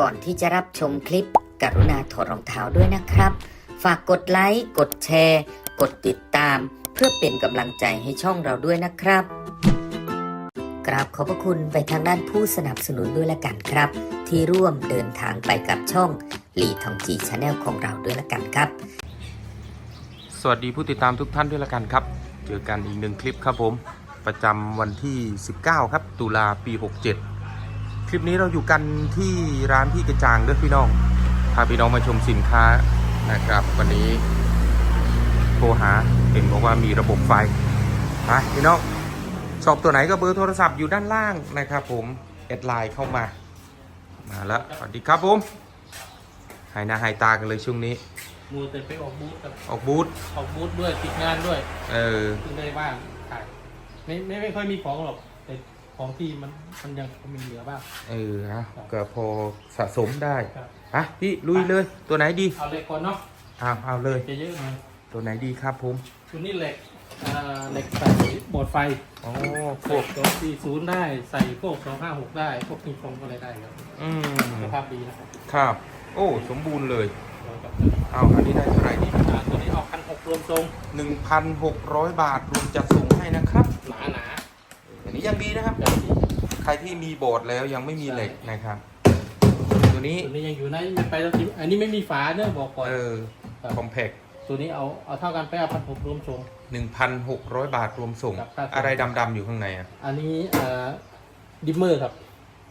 ก่อนที่จะรับชมคลิป กรุณาถอดรองเท้าด้วยนะครับ ฝากกดไลค์ กดแชร์ กดติดตาม เพื่อเป็นกำลังใจให้ช่องเราด้วยนะครับ กราบขอบพระคุณไปทางด้านผู้สนับสนุนด้วยละกันครับ ที่ร่วมเดินทางไปกับช่องหลีทองจีชาแนลของเราด้วยละกันครับ สวัสดีผู้ติดตามทุกท่านด้วยละกันครับ เจอกันอีกหนึ่งคลิปครับผม ประจำวันที่ 19 ครับ ตุลาปี 67 คลิปนี้เราอยู่กันที่ร้านพี่กระจางเด้อพี่น้อง พาพี่น้องมาชมสินค้านะครับ วันนี้โทรหาเห็นบอกว่ามีระบบไฟไปพี่น้องชอบตัวไหนก็เบอร์โทรศัพท์อยู่ด้านล่างนะครับ ผมแอดไลน์เข้ามา มาแล้วสวัสดีครับผมหายหน้าหายตากันเลยช่วงนี้มูแต่ไปออกบูธกับออกบูธออกบูธด้วยติดงานด้วยเออถึงได้ว่างถ่ายไม่ไม่ไม่ค่อยมีของหรอกแต่ ของที่มันมันยังมีเหลือบ้าง เออนะก็พอสะสมได้ครับ อะพี่ลุยเลย ตัวไหนดีเอาเหล็กก่อนเนาะเอาเอาเลย จะเยอะหน่อยตัวไหนดีครับผมชุดนี้เหล็กอ่าเหล็กใส่บอร์ดไฟอ๋อพใส่วกตัวสี่ศูนย์ได้ใส่พวกสองห้าหกได้ พวกนิฟงอะไรได้ครับอืมสภาพดีนะครับครับ โอ้ สมบูรณ์เลยแล้วก็เอาอันนี้ได้เท่าไหร่ดีอ่าตัวนี้เอาพันหกรวมทรง1,600บาทรวมจัดส่งให้นะครับ หนาหนาอั นนี้ยังดีนะครับแบบนี้ใครที่มีโบสถ์แล้วยังไม่มีเหล็กนะครับ ตัวนี้ตัวนี้ยังอยู่นะไม่ไปแล้วทีอันนี้ไม่มีฝาเนอะบอกก่อนเออครับคอมแพคตัวนี้เอาเอาเท่ากันไปเอาพันหกรวมทรง1,600บาทรวมส่งครับครับอะไรดำๆอยู่ข้างในอะ อันนี้เอ่อดิมเมอร์ครับ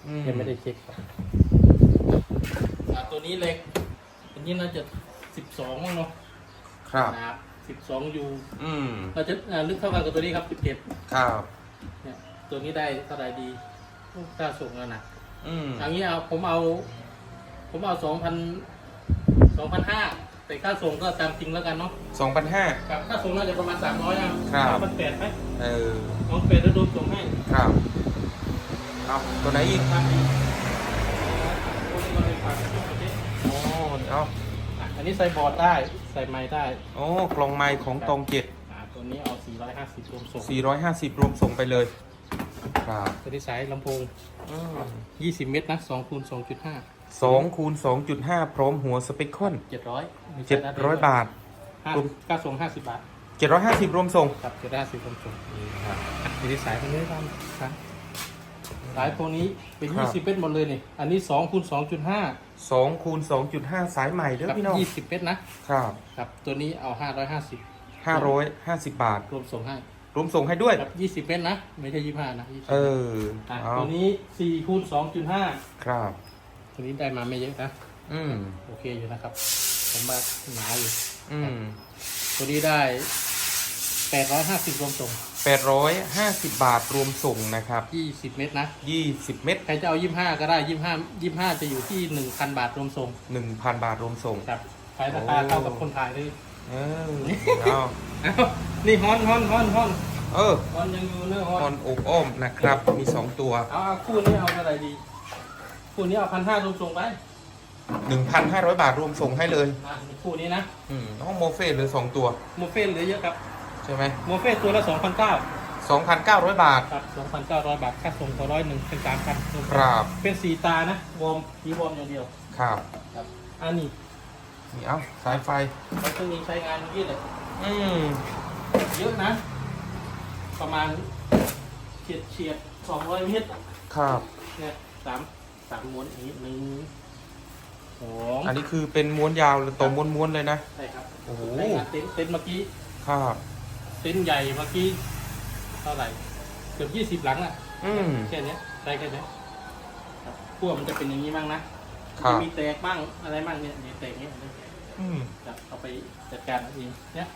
อืยังไม่ได้เช็คครับอ่าตัวนี้เล็กอันนี้น่าจะสิบสองมั้งเนาะครับนะครับสิบสองยูอืมเราจะอ่าลึกเท่ากันกับตัวนี้ครับสิบเอ็ดครับเนี่ย ตัวนี้ได้เท่าไหรดีกล้าส่งแล้วนะอืมอันนี้เอาผมเอา ผมเอาสองพันสองพันห้าแต่ค่าส่งก็ตามจริงแล้วกันเนาะ2,500ครับค่าส่งน่าจะประมาณสามร้อยอะครับสามพันแปดไหมเออ น้องเป็ดแล้วโดนส่งให้ครับ เอาตัวไหนอีก ครับตัวนี้ก็เลยฝากกับพี่โอ้ เอาอะอันนี้ใส่บอร์ดได้ใส่ไม้ได้โอ้กล่องไม้ของตองเจ็ดอ่าตัวนี้เอา 450รวมส่ง450 รวมส่งไปเลย ครับตัวที่สายลำโพงอืม20 เมตรนะ2คูณ2.5 สองคูณ2.5พร้อมหัวสเปคคอน700มี700บาทห้ารวม ค่าส่ง50 บาท750รวมส่ง ครับ750รวมส่งนี่ครับอะตัวที่สายตรงนี้ครับครับสายพวกนี้เป็น ครับ 20 เมตรหมดเลยนี่ อันนี้2คูณ2.5 2คูณ2.5สายใหม่เด้อกับพี่น้อง20 เมตรนะครับครับ ตัวนี้เอา 550 550บาท รวมส่งให้ รวมส่งให้ด้วย ครับ20 เมตรนะ ไม่ใช่25นะ20เอออะเอาตัวนี้4คูณ2.5ครับ ตัวนี้ได้มาไม่เยอะนะ อืม โอเคอยู่นะครับ ผมว่าหนาอยู่ อืมตัวนี้ได้แปดร้อยห้าสิบรวมส่ง850บาทรวมส่งนะครับยี่สิบเมตรนะ20เม็ดใครจะเอายี่ห้าก็ได้ยี่ห้ายี่ห้าจะอยู่ที่หนึ่งพันบาทรวมส่ง1,000บาทรวมส่ง ครับขายราคาเท่ากับคนขายเลย เออเอาเอ้านี่ฮอนฮอนฮอนฮอนเออฮอนยังอยู่เนื้อะฮตออนนอกอ้อมนะครับ มี2ตัว เอาเอาคู่นี้เอาอะไรดี คู่นี้เอาพันห้ารวมส่งไป1,500 บาทรวมส่งให้เลยนะคู่นี้นะอืมห้องโมเฟ่เหลือ2ตัว โมเฟ่เหลือเยอะครับใช่ไหมโมเฟ่ตัวละสองพันเก้า2,900 บาท ครับสองพันเก้าร้อยบาทค่าส่งต่อร้อยหนึ่งเป็นสามพันครับ เป็นสีตานะวอร์มสีวอร์มอย่างเดียว ครับ ครับอันนี้ นี่เอ้าสายไฟเราเครื่องนี้ใช้งานเมื่อกี้เลยอืมเยอะนะ ประมาณเฉียดเฉียดสองร้อยเมตรครับเนี่ยสามสามม้วนอย่างนี้หนึ่งสองอันนี้คือเป็นม้วนยาวหรือตัวม้วนๆเลยนะ ใช่ครับโอ้โห ใช้งานเต็นท์เต็นท์เมื่อกี้ ครับ เต็นท์ใหญ่เมื่อกี้เท่าไหร่เกือบยี่สิบหลังอะอืม แค่เนี้ยได้แค่เนี้ยครับพวกมันจะเป็นอย่างนี้บ้างนะครับ จะมีแตกบ้างอะไรบ้างเนี่ยมีแตกเนี้ย อืมจะเอาไปจัดการเอาเองเนี่ย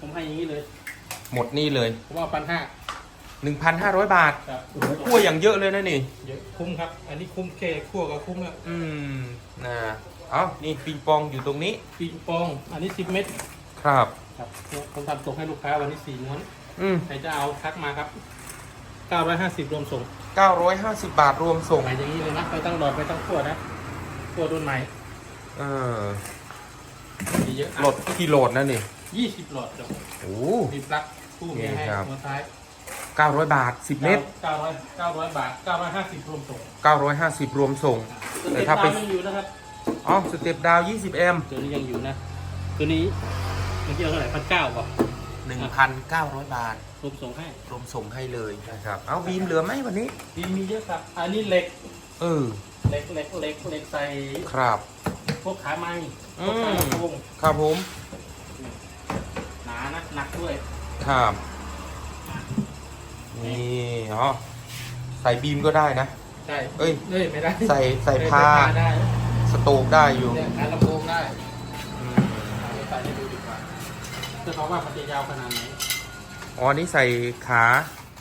ผมให้อย่างนี้เลย หมดนี่เลยผมเอาพันห้า1,500 บาทครับโอ้โหกล้วยอย่างเยอะเลยนะนี่ เยอะคุ้มครับ อันนี้คุ้มแค่คั่วก็คุ้มแล้วอืมนะเอ้านี่ปิงปองอยู่ตรงนี้ปิงปอง อันนี้สิบเม็ดครับ ครับผมทำส่งให้ลูกค้าวันนี้สี่ม้วนอืมใครจะเอาทักมาครับเก้าร้อยห้าสิบรวมส่ง950 บาทรวมส่งใหม่อย่างนี้เลยนะไม่ต้องหลอดไม่ต้องคั่วนะคั่วรุ่นใหม่ เออ มีเยอะโหลดกี่โหลดนะนี่ยี่สิบหลอดจบโอ้ มีปลั๊กคู่มีให้นี่ครับ หัวท้าย900 บาท 10 เมตร เก้าร้อยเก้าร้อยบาทเก้าร้อยห้าสิบรวมส่ง950 รวมส่งตัวแต่นี้ถ้าตาไปมยังอยู่นะครับ อ๋อสเต็ปดาว 20 แอมป์ตัวนี้ยังอยู่นะ ตัวนี้เมื่อกี้เอาเท่าไหร่พันเก้าป่ะ1,900 บาท รวมส่งให้รวมส่งให้เลยนะครับ เอาบีมเหลือไหมวันนี้ ดีมีเยอะครับ อันนี้เหล็ก เออ เหล็กเหล็กเหล็กเหล็กใส่ครับ พวกขาไม้ อืพวกมขาลำโพงครับผม หนานะหนักด้วย ครับ นี่อ๋อใส่บีมก็ได้นะ ใช่เอ้ย เอ้ยไม่ได้ใส่ใส่ผ้าได้สโตกได้อยู่เนี่ยขาลำโพงได้อืมเอาไปใส่ให้ดูดีกว่าจะเขาว่ามันจะยาวขนาดไหน อ๋อนี่ใส่ขา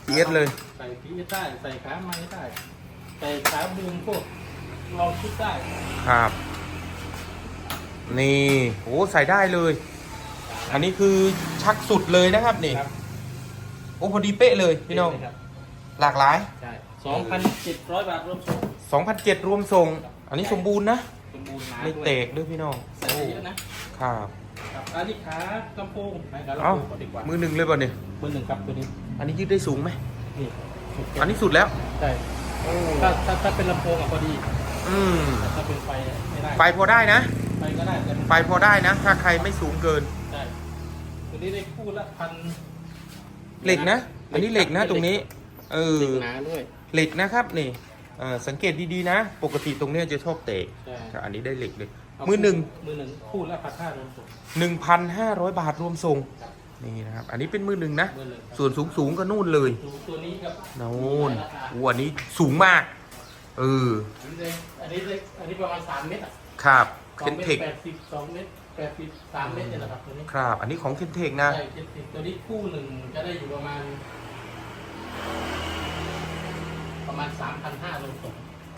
เทียเลย ใส่พีได้ ใส่ขาไม้ได้ ใส่ขาบูมพวกลองคิดได้ ครับ นี่โอ้ใส่ได้เลย อันนี้คือชักสุดเลยนะครับนี่ครับโอ้พอดีเป๊ะเลยพี่น้องครับหลากหลายใช่สองพันเจ็ดร้อยบาทรวมส่ง2,007รวมส่ง อันนี้สมบูรณ์นะสมบูรณ์หนาไม่ด้วยเตกด้วยพี่น้องใส่ได้เยอะนะครับครับอันนี้ขาลำโพงไหนขาลำเอ้าโพงก่อนดีกว่ามือหนึ่งเลยป่ะเนี่ยมือหนึ่งครับตัวนี้ อันนี้ยืดได้สูงไหมนี่อันนี้สุดแล้วใช่ถ้าถ้าถ้าเป็นลำโพงอะพอดี อืมแต่ถ้าเป็นไฟไม่ได้ไปพอได้นะ ไฟก็ได้แต่มันไปพอได้นะ ถ้าใครไม่สูงเกินใช่ตัวนี้ได้คู่ละพันเหล็กนะ อันนี้เหล็กนะตรงนี้ เออเหล็กหนาด้วย เหล็กนะครับนี่เอ่อสังเกตดีๆนะ ปกติตรงเนี้ยจะชอบเตะใช่ แต่อันนี้ได้เหล็กเลยเามือหนึ่ง มือหนึ่งคู่ละพันห้ารวมส่งหนึ่งพันห้าร้อยบาทรวมส่งนี่นะครับ อันนี้เป็นมือหนึ่งนะ มือหนึ่งครับส่วนสูงสูงๆก็นู่นเลยดูตัวนี้กับนู่นโอ้อันนี้สูงมาก เออ อันนี้ได้อันนี้ได้อันนี้ประมาณสามเมตรอะครับสอ เคนงเมตเทรคแปดสิบสองเมตรแปดสิบสามเมตรเนี่ยนะครับตัวนี้ครับ อันนี้ของเคนเทคนะ ใช่เจ็ดสิบตัวนี้คู่หนึ่งจะได้อยู่ประมาณ ประมาณสามพันห้ารวมส่ง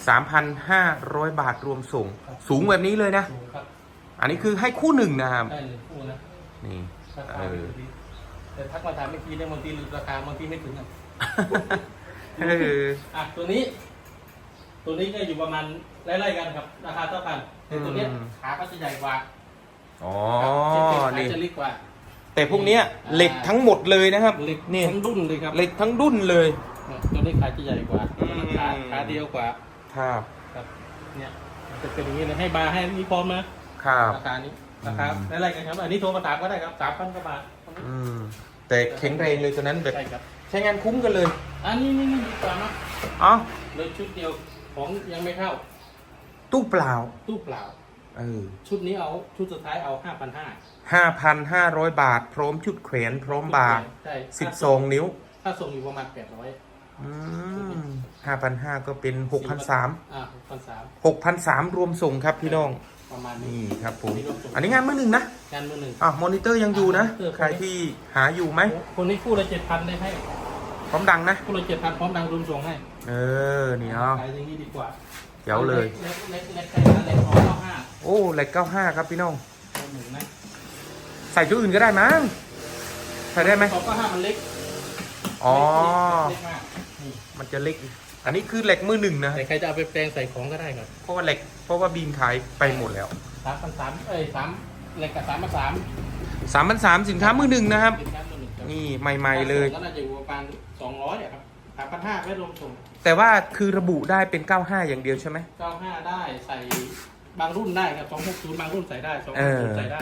3,500 บาทรวมส่ง สูงแบบนี้เลยนะ สูงครับอันนี้คือให้คู่หนึ่งนะครับ ได้หนึ่งคู่นะนี่ ราคาเออไม่ถึงแต่ทักมาถามเมื่อกี้เนี่ยบางทีลืมราคาบางทีไม่ถึงอะเอออะตัวนี้ ตัวนี้ก็อยู่ประมาณไล่ๆกันครับ ราคาเท่ากัน แต่ตัวเนี้ยอืม ขาก็จะใหญ่กว่าอ๋อ ครับนี่ขาจะเล็กกว่า แต่พวกเนี้ยเหล็กทั้งหมดเลยนะครับเล็กนี่ทั้งรุ่นเลยครับเหล็กทั้งดุ้นเลยเนี่ยตัวนี้ขาจะใหญ่กว่าอืม ขาขาเดียวกว่าครับ ครับเนี่ยมันจะเป็นอย่างนี้เลยให้บาร์ให้นี่พร้อมนะครับ ราคานี้ราคาอืมไล่ๆกันครับอันนี้โทรมาถามก็ได้ครับสามพันกว่าบาทอืม แต่แข็งแรงเลยตัวนั้นแบบใช่ครับใช้งานคุ้มกันเลยอันนี้นี่นี่ดีกว่านะอ๋อเลยชุดเดียวของยังไม่เข้า ตู้เปล่า ตู้เปล่า เออชุดนี้เอาชุดสุดท้ายเอาห้าพันห้าห้าพันห้าร้อยบาท พร้อมชุดแขวนพร้อมบาร์ใช่สิบสองนิ้ว ถ้าส่งอยู่ประมาณแปดร้อยอืมห้าพันห้าก็เป็นหกพันสามอ่าหกพันสามหกพันสามรวมส่งครับพี่น้องประมาณนี้นี่ครับผม อันนี้งานมือหนึ่งนะ งานมือหนึ่งอะมอนิเตอร์ยังอยู่นะมอนิเตอร์ใครที่หาอยู่ไหม คนนี้คู่ละเจ็ดพันได้ให้ พร้อมดังนะ คู่ละเจ็ดพันพร้อมดังรวมส่งให้ เออ นี่เอาขายอย่างนี้ดีกว่า เดี๋ยวเลย เล็กเล็กเล็กแค่นั้นเล็กของเก้าห้าโอ้เหล็กเก้าห้าครับพี่น้อง ตัวหนึ่งนะใส่ตัวอื่นก็ได้มั้ง ใส่ได้ไหม ของเก้าห้ามันเล็กอ๋อ เล็กมากนี่มันจะเล็ก อันนี้คือเหล็กมือหนึ่งนะแต่ใครจะเอาไปแปลงใส่ของก็ได้ครับเพราะว่าเหล็ก เพราะว่าบีมขายไปหมดแล้วสามพันสามเอ้ยสามเล็กกับสามพันสามสามพันสามสินค้ามือหนึ่งนะครับ เป็นการตัวหนึ่งครับนี่ใหม่ๆเลย ก็น่าจะอยู่ประมาณสองร้อยครับามพันห้าไม่รวมส่งแต่ว่าคือระบุได้เป็น 95 อย่างเดียวใช่ไหม เก้าห้าได้ใส่บางรุ่นได้ครับสองหกศูนย์บางรุ่นใส่ได้สองเอหกอศูนย์ใส่ได้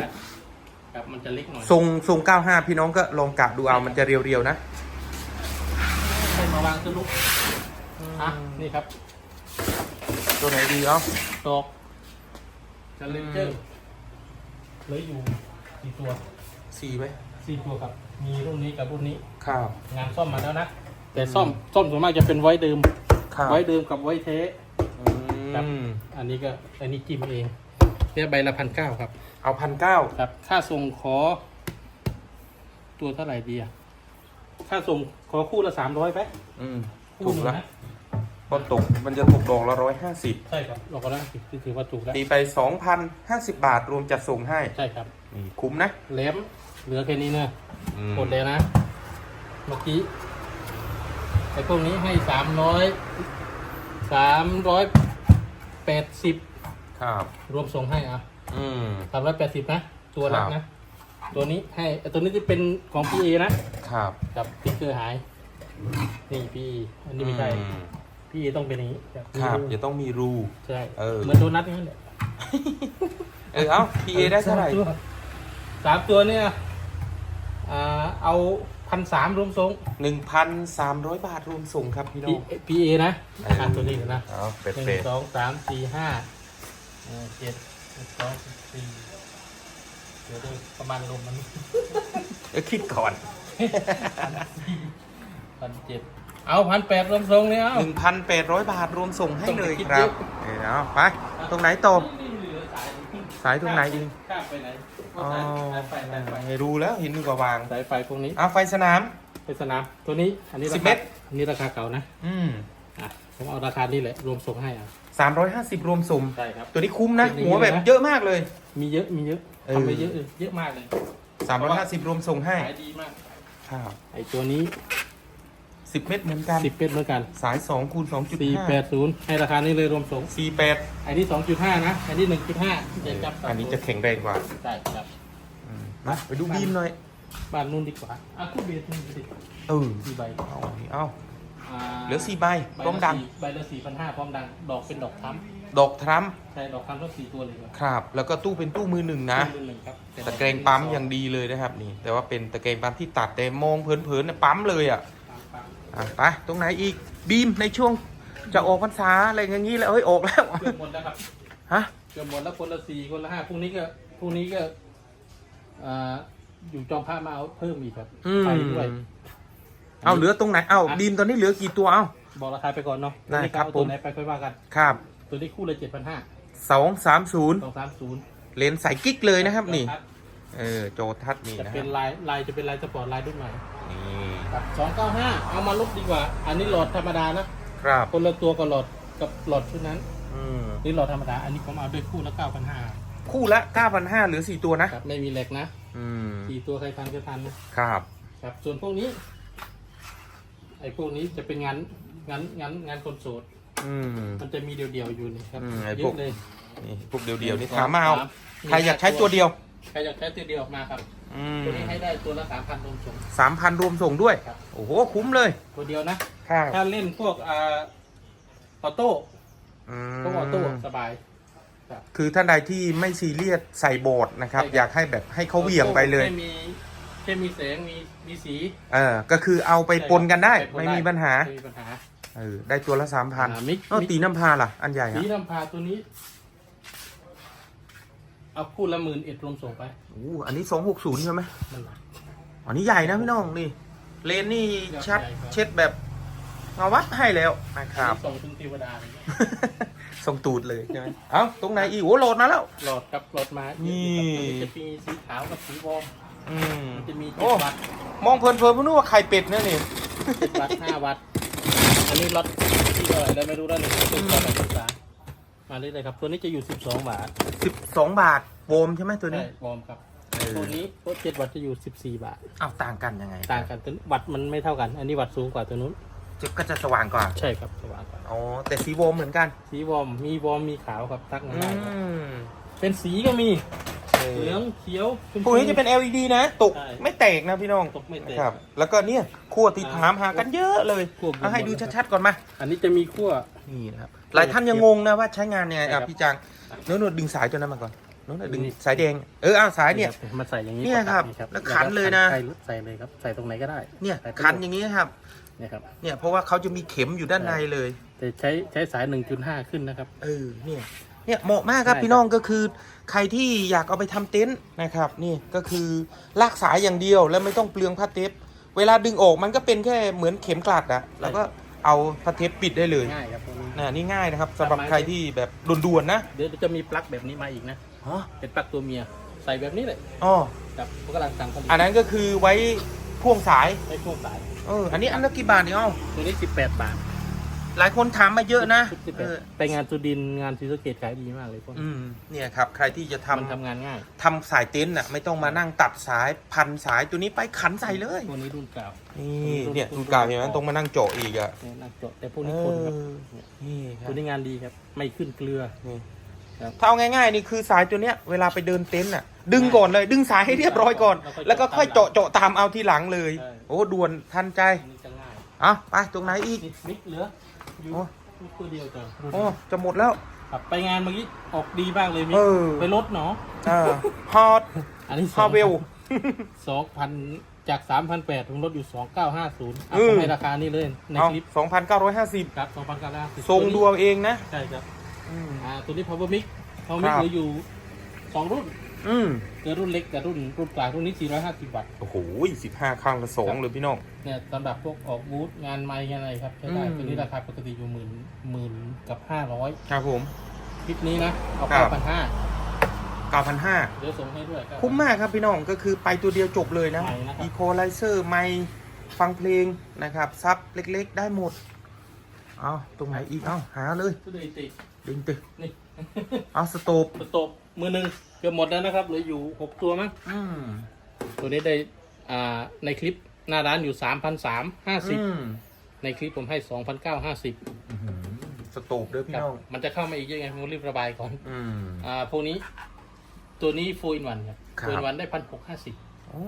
ครับมันจะเล็กหน่อยทรงทรง 95 พี่น้องก็ลองกะดูเอามันจะเรียวๆนะ ใส่มาวางสนุกอะนี่ครับตัวไหนดีเอ้าตกจะเลนเจอร์เหลืออยู่สี่ตัวสี่ไหมสี่ตัวครับ มีรุ่นนี้กับรุ่นนี้ครับงานซ่อมมาแล้วนะ แต่ซ่อมซ่อมส่วนมากจะเป็นไว้เดิม ครับไว้เดิมกับไว้เทครับ อืมอันนี้ก็อันนี้จิ้มเองเนี่ยใบละพันเก้าครับ เอาพันเก้าครับ ค่าส่งขอ ตัวเท่าไหร่ดีอะค่าส่งขอคู่ละสามร้อยไปอืมคู่ถูกหนึ่งแล้วนะพอตกมันจะตกดอกละร้อยห้าสิบใช่ครับเราก็ได้ถือว่าถูกแล้วตีไปสองพันห้าสิบบาทรวมจัดส่งให้ใช่ครับนี่คุ้มนะแหลมเหลือแค่นี้เนอะอืมหมดเลยนะ เมื่อกี้ ไอ้พวกนี้ให้สามร้อยสามร้อยแปดสิบครับ รวมส่งให้อะอืม สามร้อยแปดสิบนะ ตัวหลักครันะบตัวนี้ให้ไอ้ตัวนี้ที่เป็นของพีเอนะครับ กับติ๊กเกอร์หาย นี่พี่อันนี้ไม่ใช่อืม พี่ต้องเป็นอย่างนี้แบบนี้ครับจะต้องมีรู ใช่เออ เหมือนโดนัทนั่นแหละเออเอ้า PA ได้เท่าไหร่ สมตัวสามตัวเนี่ยอ่าเอา พันสามรวมทรงหนึ่งพันสามร้อยบาทรวมส่งครับพี่น้อง พีเอนะเอออ่าตัวนี้เดี๋ยวนะเอาเป็ดหนึ่งเป็ดสองสามสี่ห้าเออเจ็ดแปดสองสิบสี่เดี๋ยวดูประมาณลมมันเออคิดก่อนพันเจ็ดเอาพันแปดรวมทรงเนี่ยเอาหนึ่งพันแปดร้อยบาทรวมส่งให้เลยต้องไปคิดครัเยบอะเออเอาไป ตรงไหนโตนี่เหลือ สายสายตรงไหนอีกข้ามไปไหนอ๋อสายไฟสายไฟไม่รู้แล้วเห็นดีกว่าวางสายไฟพวกนี้เอาไฟสนามเป็นสนามตัวนี้อันนี้ราสิบคาเมตรอันนี้ราคาเก่านะอืมอะผมเอาราคานี้แหละรวมส่งให้อะสามร้อยห้าสิบรวมส่งใช่ครับตัวนี้คุ้มนะเป็นอย่างนี้หัวแบบนะเยอะมากเลย มีเยอะมีเยอะเออทำไปเยอะเลยเยอะมากเลยสามร้อยห้าสิบรวมส่งให้ขายดีมากครับไอตัวนี้ สิบเมตรเหมือนกันสิบเป็นเหมือนกันสายสองคูณสองจุดสี่ห้าแปดศูนย์ให้ราคานี้เลยรวมส่งสี่แปดอันนี้สองจุดห้านะอันนี้หนึ่งจุดห้าจะจับอันนี้จะแข็งแรงกว่าใช่ครับอืมมาไปดูบีมหน่อยบ้านนู่นดีกว่าอะคู่เบียร์นู่นดิเออสี่ใบเอาเอาอ่าเหลือสี่ใบใบพร้อมละดังสี่ใบละสี่พันห้าพร้อมดัง ดอกเป็นดอกทดอกทรัมป์ำใช่ดอกทำทั้งสี่ตัวเลยครับครับ แล้วก็ตู้เป็นตู้มือหนึ่งนะตู้หนึ่งครับตะแกรงปั๊มอย่างดีเลยนะครับนี่ แต่ว่าเป็นตะแกรงปั๊มที่ตัดแต่มองเพลินๆเนี่ยปั๊มเลยอะปั๊ม อะไปตรงไหนอีกบีมในช่วงจะออกพรรษาอะไรอย่างนี้แล้วเอ้ยออกแล้วๆเกือบหมดแล้วครับฮะเกือบหมดแล้วคนละสี่คนละห้าพรุ่งนี้ก็พรุ่งนี้ก็อ่าอยู่จอมพระมาเอาเพิ่มอีกครับอืมไปด้วยเอาเหลือตรงไหนเอาบีมตอนนี้เหลือกี่ตัวเอาบอกราคาไปก่อนเนาะได้ครับตัวผมไหนไปค่อยว่ากันครับ ตัวนี้คู่ละเจ็ดพันห้าสองสามศูนย์สองสามศูนย์เลนส์ใส่กิ๊กเลยนะครับนี่ เออโจทัศน์นี่จะนะคเป็รับนลายลายจะเป็นลายสปอร์ตลายรุ่นใหม่ นี่ครับสองเก้าห้าเอามาลบดีกว่า อันนี้หลอดธรรมดานะ ครับคนละตัวกับหลอดกับหลอดชุดนั้น อืมนี่หลอดธรรมดา อันนี้ผมเอาด้วยคู่ละเก้าพันห้าคู่ละ 9,500เหลือ 4 ตัวนะ ครับไม่มีเหล็กนะอืม สี่ตัวใครทันก็ทันนะ ครับ ครับ ส่วนพวกนี้ ไอ้พวกนี้จะเป็นงานงานงานงานคนโสด อืม มันจะมีเดียวๆอยู่นี่ครับอืมไอ้เยพวก อะเลย นี่พวกเดียวๆนี่ถามมาเอาสใครอยากใช้ตัวเดียว ใครอยากใช้ตัวเดียวมาครับอืมตัวนี้ให้ได้ตัวละสามพันรวมส่ง สามพันรวมส่งด้วย ครับ โอ้โห คุ้มเลยตัวเดียวนะ ครับถ้าเล่นพวกอ่าออโต้อืมพวกออโต้สบาย คือท่านใดที่ไม่ซีเรียสใส่โบสนะครับ ใช่ครับ อยากให้แบบให้เขาเหวี่ยงไปเลย แค่มีแค่มีแสงมีมีสีเออ ก็คือเอาไปปนกันได้ ปไม่มีปัญหา ไม่มีปัญหาเออ ได้ตัวละสามพันอ่ามิกก็ตีน้ำพาล่ะ อันใหญ่สีอะน้ำพาตัวนี้ เอาคู่ละหมื่นเอ็ดรวมส่งไปโอ้อันนี้สองหกศูนย์ใช่ไหมนั่นแหละ อันนี้ใหญ่นะพี่น้องนี่ เลนนี่ชัดใหญ่ครับ เช็ดแบบเงาวัดให้แล้วนะครับ ส่งถึงเทวดาเลยนะส่งตูดเลยใช่ไหมเอ้าตรงไหนอีกโอ้โหลดมาแล้ว หลอดกับหลอดมานี่เยอะอยู่ครับจะมีสีขาวกับสีวอร์มอืมมันจะมีโอ้เจ็ดวัตต์มองเพลินๆพนึกว่าไข่เป็ดนะนี่ เจ็ดวัตต์ห้าวัตต์อันนี้ล็อตที่เท่าไหร่ได้ไม่รู้แล้วหนึ่งตัวต่อไปศึกษา มาเรื่อยๆครับ ตัวนี้จะอยู่สิบสองบาทสิบสองบาทโวมใช่ไหมตัวนี้ ใช่วอร์มครับ เออ ตัวนี้ตัวเจ็ดวัตต์จะอยู่สิบสี่บาทอ้าวต่างกันยังไงต่างกันตัววัตต์มันไม่เท่ากัน อันนี้วัตต์สูงกว่าตัวนู้น จะก็จะสว่างกว่าใช่ครับสว่างกว่าอ๋อแต่สีโวมเหมือนกัน สีวอร์มมีวอร์มมีขาวครับทักมาอืได้ครับมเป็นสีก็มี เอเหลือองเขียวชมพวกนี้จะเป็น LED นะตกใช่ไม่แตกนะพี่น้องตกไม่แตกนะครับ แล้วก็เนี่ยขั้วที่ถามหากันเยอะเลยขั้วบน เอาให้ดูบนนะครับชัดๆก่อนมาอันนี้จะมีขั้ว นี่นะครับหลายท่านยังงงนะว่าใช้งานยังไงใช่ครัอะบพี่จังโน้นๆดึงสายตัวนั้นมาก่อนโน้นๆดึงนี่ สายแดงเอออ้าวสายเนี่ย มันใส่อย่างนี้เนี่ยครับปกติแล้วขันเลยนะ ใส่ใส่เลยครับ ใส่ตรงไหนก็ได้เนี่ยใส่ไปคันอย่างนี้ครับเนี่ยครับ เนี่ยเพราะว่าเขาจะมีเข็มอยู่ด้านในเลย แต่ใช้ใช้สาย 1.5 ขึ้นนะครับ เออเนี่ยเนี่ยเหมาะมากครับใช่พี่น้องก็คือ ใครที่อยากเอาไปทำเต็นท์นะครับนี่ก็คือลากสายอย่างเดียวแล้วไม่ต้องเปลืองผ้าเทปเวลาดึงออกมันก็เป็นแค่เหมือนเข็มกลัดอะแล้วก็เอาผ้าเทปปิดได้เลยง่ายครับตรงนี้นะนี่ง่ายนะครับสำหรับใครที่แบบด่วนๆนะเดี๋ยวจะมีปลั๊กแบบนี้มาอีกนะอ๋อเป็นปลั๊กตัวเมียใส่แบบนี้เลยอ๋อครับเขากำลังสั่งผลิตอันนั้นก็คือไว้พ่วงสายให้พวกสายเอออันนี้อันละกี่บาทเนี่ยอ้อตัวนี้ 18 บาท หลายคนถามมาเยอะนะชุดเออ18ไปงานสุดินทร์งานศรีสะเกดขายดีมากเลยพวกนี้อืมเนี่ยครับ ใครที่จะทำมันทำงานง่ายทำสายเต็นท์อะไม่ต้องมานั่งตัดสายพันสายตัวนี้ไปขันใส่เลย ตัวนี้รุ่นเก่า นี่เนี่ยดูกาวเห็นไหมต้องมานั่งเจาะอีกอะเนี่ยนักเจาะแต่พวกนี้คนครับ เออนี่ครัตับ วนี้งานดีครับ ไม่ขึ้นเกลือ นี่ครับ ถ้าเอาง่ายๆนี่คือสายตัวเนี้ยเวลาไปเดินเต็นท์อะ ดึงก่อนเลยดึงสายให้เรียบร้อยก่อน แล้วก็ค่อยเจาะเจาะตามเอาทีหลังเลย โอ้ด่วนทันใจอันนี้จะง่าย เอาไปตรงไหนอีกนี่มิกเหลือ อยู่โอ้ตัวเดียวจ้ะโอ้จะหมดแล้ว ครับไปงานเมื่อกี้ออกดีมากเลยมิเอกอไปรถเนาะเออฮอตอันนี้ฮอเวล สองพันจากสามพันแปดผมลดอยู่สองเก้าห้าศูนย์อืมให้ราคานี้เลยในเอาคลิปสองพันเก้าร้อยห้าสิบครับสองพันเก้าร้อยห้าสิบทรงดูเอาเองนะ ใช่ครับอืมอ่าตัวนี้ power mix power mix ครับ เหลืออยู่สองรุ่น อืมคือรุ่นเล็กกับรุ่นรุ่นกลางรุ่นนี้ 450 วัตต์โอ้โหสิบห้าข้างละสองเลยพี่น้อง เนี่ยสำหรับพวกออกบูธงานไมค์งานอะไรครับใช้ได้อืม ตัวนี้ราคาปกติอยู่หมื่นหมื่นกับห้าร้อยครับผม คลิปนี้นะเอาครัเก้าบ พันห้าเก้าพันห้าเดี๋ยวส่งให้ด้วยคุ้มมากครับพี่น้องก็คือไปตัวเดียวจบเลยนะใช่นะครับ อีโคไลเซอร์ไมค์ฟังเพลงนะครับ ซับเล็กๆได้หมด เอาตรงไหนอีก เอาหาเลยตัวนี้ติดดึงตึนี่ เอาสโตบสตบ มือหนึ่งเกือบหมดแล้วนะครับเหลืออยู่6ตัวมั้งอืมตัวนี้ได้อ่าในคลิปหน้าร้านอยู่3 3 5อืม0ในคลิปผมให้2 9 5 0อื้อหือสโตบเด้อพี่ครับน้องมันจะเข้ามาอีกเยอะไงผมรีบระบายก่อน อืม อ่าพวกนี้ตัวนี้โฟอินวันครับครับ โฟอินวันได้พันหกห้าสิบโอ้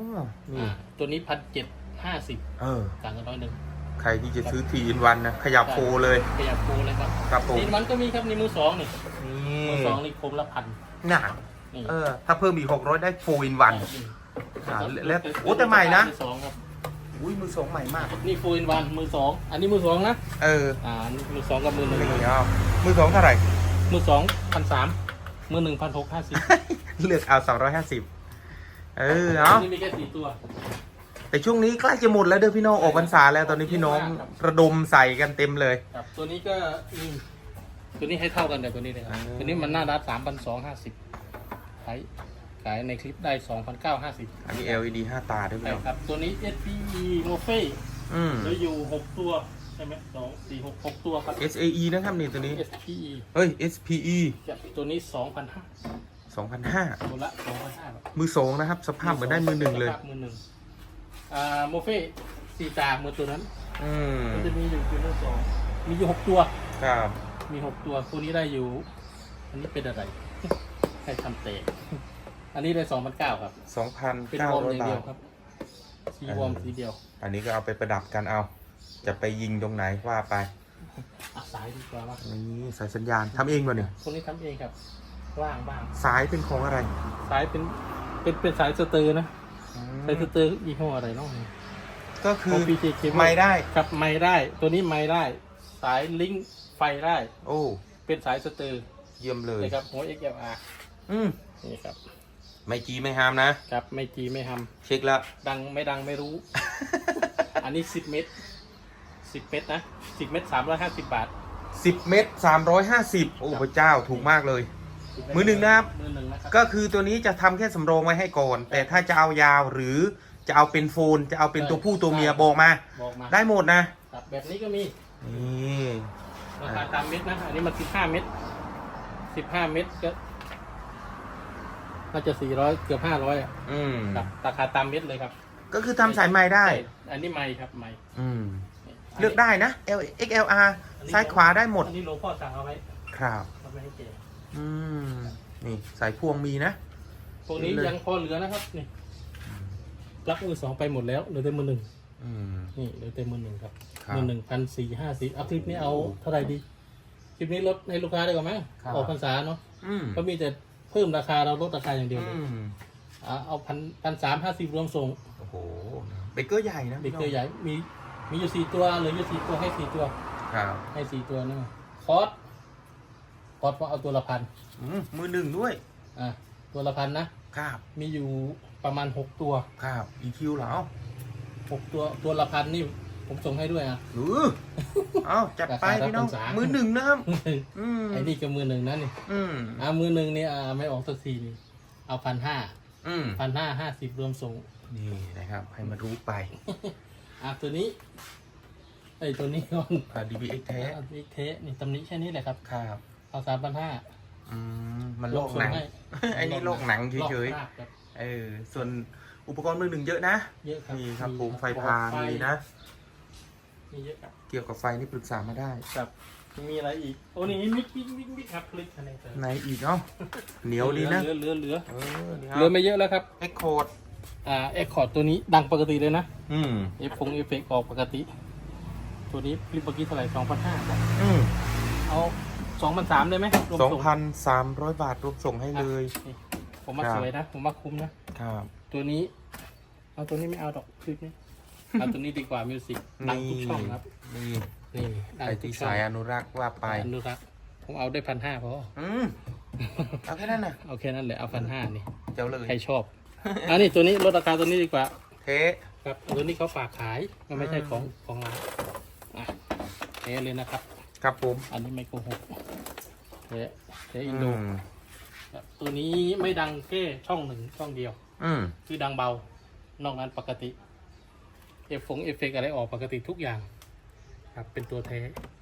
นี่อ่าตัวนี้พันเจ็ดห้าสิบเออ ต่างกันน้อยหนึ่ง ใครที่จะซื้อทีอินวันนะขยับโฟเลย ขยับโฟเลยครับครับผมอินวันก็มีครับนี่มือสองนี่นี่มือสองนี่คมละพันหนานี่เออ ถ้าเพิ่มอีกหกร้อยได้โฟอินวันนี่อ่าแล้วโอ้แต่ใหม่นะมือสองครับอุ้ยมือสองใหม่มาก นี่โฟอินวันมือสองอันนี้มือสองนะเอออ่านี่มือสองกับมือหนึ่งนี่เอามือสองเท่าไหร่มือสองพันสามมือหนึ่งพันหกห้าสิบเลือกเอาสองร้อยห้าสิบเออเอานี่มีแค่สี่ตัว แต่ช่วงนี้ใกล้จะหมดแล้วเด้อพี่น้องออกพรรษาแล้วตอนนี้พี่น้องระดมใส่กันเต็มเลย ครับตัวนี้ก็อืมตัวนี้ให้เท่ากันเลยตัวนี้เลยครับอ่าตัวนี้มันหน้ารัดสามพันสองห้าสิบขายขายในคลิปได้สองพันเก้าห้าสิบอันนี้ LED 5ตาด้วยพี่ใช่น้องครับ ตัวนี้ SPE m o f e อืมเหลืออยู่หกตัวใช่ไหมสองสี่หกหกตัวครับ SAE นะครับนี่ตัวนี้ SPE เฮ้ย SPE กับตัวนี้สองพันห้า2005ตัวละสองพันห้ามือสองนะครับ สภาพเหมือนได้มือหนึ่งเลย มือหนึ่ง อ่าโมเฟ่สี่ตาเหมือนตัวนั้น อืมมันจะมีอยู่ตัวละสองมีอยู่หกตัว ครับมีหกตัวตัวนี้ได้อยู่ อันนี้เป็นอะไร ใครทำเตะ อันนี้ได้สองพันเก้าครับเป็นวอร์มอย่าง2,900เดีบายวทครับ สีวอร์มสีเดียวอันนี้ก็เอาไปประดับกันเอา จะไปยิงตรงไหนว่าไปอะสายดีกว่าว่านี่สายสัญญาณทำเองป่ะเนี่ยพวกนี้ทำเองครับ ว่างบ้าง สายเป็นของอะไร สายเป็น เป็นเป็นสายสเตอร์นะ สายสเตอร์ยี่ห้ออะไรเน้องก็คือของ PJ Cable ไม่ได้ครับไม่ได้ ตัวนี้ไม่ได้ สายลิงก์ไฟได้ โอ้ เป็นสายสเตอร์เยี่ยมเลยนะครับหัว XLR อืมนี่ครับ ไม่จีไม่ห้ามนะ ครับไม่จีไม่ทเช็คแล้วำดังไม่ดังไม่รู้ อันนี้สิบเมตรสิบเมตรนะสิบเมตรสามร้อยห้าสิบบาท 10 เม็ด350 โอ้พระเจ้าถูกมากเลย มือหนึ่งนะครับ มือหนึ่งนะครับ ก็คือตัวนี้จะทำแค่สำรองไว้ให้ก่อน แต่ถ้าจะเอายาวหรือจะเอาเป็นโฟน จะเอาเป็นตัวผู้ตัวเมียบอกมา บอกมาได้หมดนะครับแบบนี้ก็มีนี่ราคาตามเม็ดนะ อันนี้มันสิบห้าเม็ดสิบห้าเม็ดก็น่าจะสี่ร้อยเกือบห้าร้อยอืมครับราคาตามเม็ดเลยครับก็คือทำสายไม้ได้ ใช่อันนี้ไม้ครับไม้อืม เลือกได้นะ L XLR ซ้ายขวาได้หมด อันนี้หลวงพ่อสั่งเอาไว้ครับเราไม่ให้เจ อืมนี่สายพวงมีนะ พวกนี้เลยยังพอเหลือนะครับนี่ปลั๊กมือสองไปหมดแล้วเหลือแต่มือหนึ่งอืม นี่เหลือแต่มือหนึ่งครับครับมือหนึ่งพันสี่ห้าสิบเอาคลิปนี้เอาเท่าไหร่ดีคลิปนี้ลดให้ลูกค้าได้ก่อนไหมครับ ออกพรรษาเนาะอืมก็มีแต่เพิ่มราคาเราลดราคาอย่างเดียวเลยอืมอะเอาพันพันสามห้าสิบรวมส่งโอ้โหเบเกอร์ใหญ่นะเด็กเคยใหญ่มีมีอยู่สี่ตัวเหลืออยู่สี่ตัวให้สี่ตัว ครับ ให้สี่ตัวนะคอร์ส คอร์สก็เอาตัวละพันอืมมือหนึ่งด้วยอะตัวละพันนะครับมีอยู่ประมาณหกตัวครับ EQ เหรอหกตัวตัวละพันนี่ผมส่งให้ด้วยอะหรือเอาจัดไปราคาพี่น้องรับพรรษามือหนึ่งนะครับอืมไอ้นี่ก็มือหนึ่งนะนี่อืมอ่ามือหนึ่งนี่อ่าไม่ออกสักทีนี่เอาพันห้าอืมพันห้าห้าสิบรวมส่งนี่นะครับให้มันรู้ไปอะตัวนี้ไอ้ยตัวนี้ก่อนอ่า DBX แท้อันนี้เทสนี่ตำหนี้แค่นี้แหละครับครับ เอาสามพันห้าอืมมันโลกหนัง ไอ้นี่โลกหนังเฉยๆๆเออส่วนอุปกรณ์มือหนึ่งเยอะนะเยอะครับนี่ครับมีผมไฟพาไฟมีนะมีเยอะครับเกี่ยวกับไฟนี่ปรึกษามาได้ครับมีอะไรอีกโอ้นี่มิกมิกมิกมิกครับคลิกอะไรเถอะไหนอีกเอ้าเหนียวดีนะเหลือเหลือเหลือเออนี่เหลือไม่เยอะแล้วครับเอ็กโคดอ่าเอ็กคอร์ดตัวนี้ดังปกติเลยนะอืมเอฟฟงเอฟเฟกออกปกติ ตัวนี้คลิปเมื่อกี้เท่าไหร่สองพันห้าอืมเอา สองพันสามได้ไหมรวมสองส่งพันสามร้อยบาทรวมส่งให้เลยอะนี่ผมว่าครับ สวยนะ ผมว่าคุ้มนะ ครับ ตัวนี้ เอาตัวนี้ไม่เอาดอกคลิปนี้ เอาตัวนี้ดีกว่ามิวสิกดังทุกช่องครับนี่นี่ดังไอทุที่กช่องสายอนุรักษ์ว่าไปอนุรักษ์ผมเอาได้พันห้าพอ อืมเอาแค่นั้นน่ะ เอาแค่นั้นเลยเอาพันห้านี่ เจ้าเลยใครชอบ อันนี้ตัวนี้ลดราคาตัวนี้ดีกว่า เทครับเอาตัวนี้เขาฝากขาย มันไม่ใช่ของของร้านอะเทเลยนะครับ ครับผม อันนี้ไม่โกหก เทเทอินอืโดมครับตัวนี้ไม่ดังแค่ช่องหนึ่งช่องเดียว อืมคือดังเบา นอกนั้นปกติ เอฟฟงเอฟเฟกต์อะไรออกปกติทุกอย่าง ครับ เป็นตัวแท้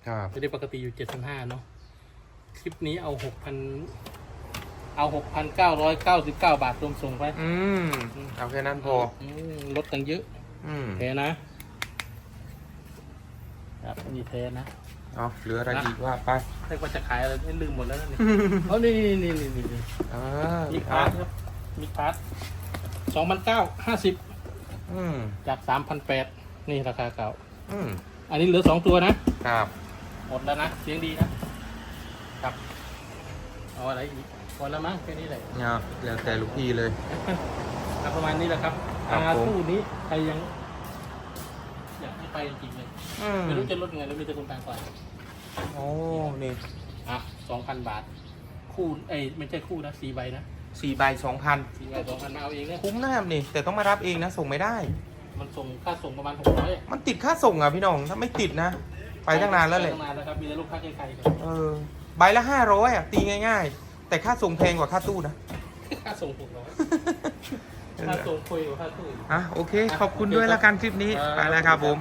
ครับตัวนี้ปกติอยู่เจ็ดพันห้าเนาะ คลิปนี้เอาหกพันเอาหกพันเก้าร้อยเก้าสิบเก้าบาทรวมส่งไป อืมเอาแค่นั้นพอมลดตั้งเยอะ อืมแท้นะ ครับนี่แท้นะ เอาเหลืออะไรอีกว่าไปเรียกว่าจะขายอะไรไม่ลืมหมดแล้วนะนี่เอานี่นี่นี่นี่นี่อ่ามีคพารัร์บทครับมีพาร์ทสองพันเก้าห้าสิบอืมจากสามพันแปดนี่ราคาเก่า อืมอันนี้เหลือสองตัวนะครับหมดแล้วนะเสียงดีนะครับเอาอะไรอีกพอแล้วมั้งแค่นี้แหละเนี่ยแล้วแต่ลูกพี่เลย ครับประมาณนี้แหละครับครับอาผม คู่นี้ใครยังอยากให้ ไปจริงๆเลยอืมไม่รู้จะลดยังไงแล้วมีแต่คนต่างฝ่ายโอ้นี่อะสองพันบาท คู่เอ้ยไม่ใช่คู่นะสี่ใบนะสี่ใบสองพันสี่ใบสองพันมาเอาเองเนี่ยคุ้มนะครับนี่ แต่ต้องมารับเองนะส่งไม่ได้ มันส่งค่าส่งประมาณหกร้อยมันติดค่าส่งอะพี่น้องถ้าไม่ติดนะ ไปตั้งนานแล้วเลยไปตั้งนานแล้วครับมีแต่ลูกค้าใครๆกันเออใบละห้าร้อยอะตีง่าย ๆ แต่ค่าส่งแพงกว่าค่าตู้นะ ค่าส่งหกร้อยค่าส่งคุยกับค่าตู้อีกอะโอเค ขอบคุณด้วยละกันคลิปนี้ครับไปแล้วครับผม